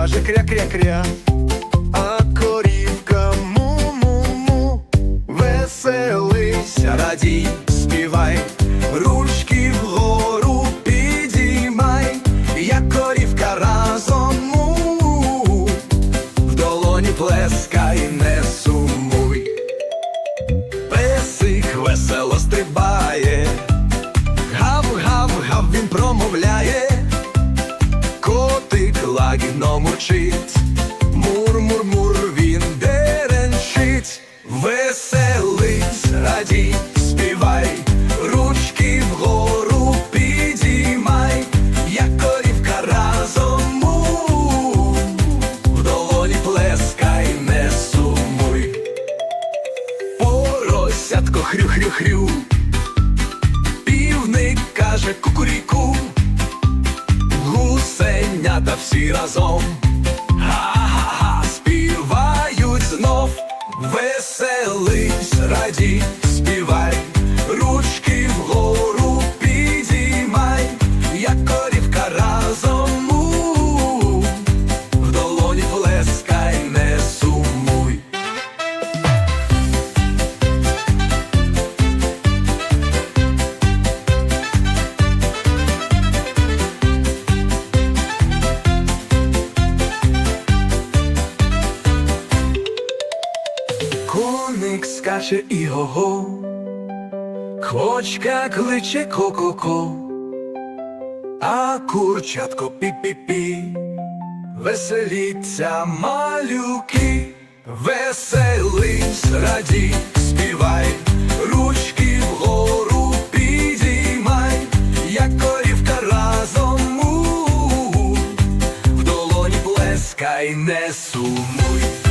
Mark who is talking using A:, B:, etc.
A: каже кря-кря-кря, а корівка му-му-му, веселися, радій, співай, ручки вгору підіймай, як корівка разом му, в долоні плескай, не сумуй. Песик весело стрибає, лагідно мурчить, мур-мур-мур він деренчить, веселись, радій, співай, ручки вгору підіймай, як корівка разом в долоні плескай, не сумуй. Поросятко хрю-хрю-хрю, півник каже кукуріку, гусенята всі разом, Ха-ха-ха, співають знов, веселись, радій, Коник скаче і го-го, Квочка кличе ко-ко-ко, а курчатко пі-пі-пі, веселіться малюки, веселись, радій, співай, ручки вгору підіймай, як корівка разом му, в долоні плескай, не сумуй.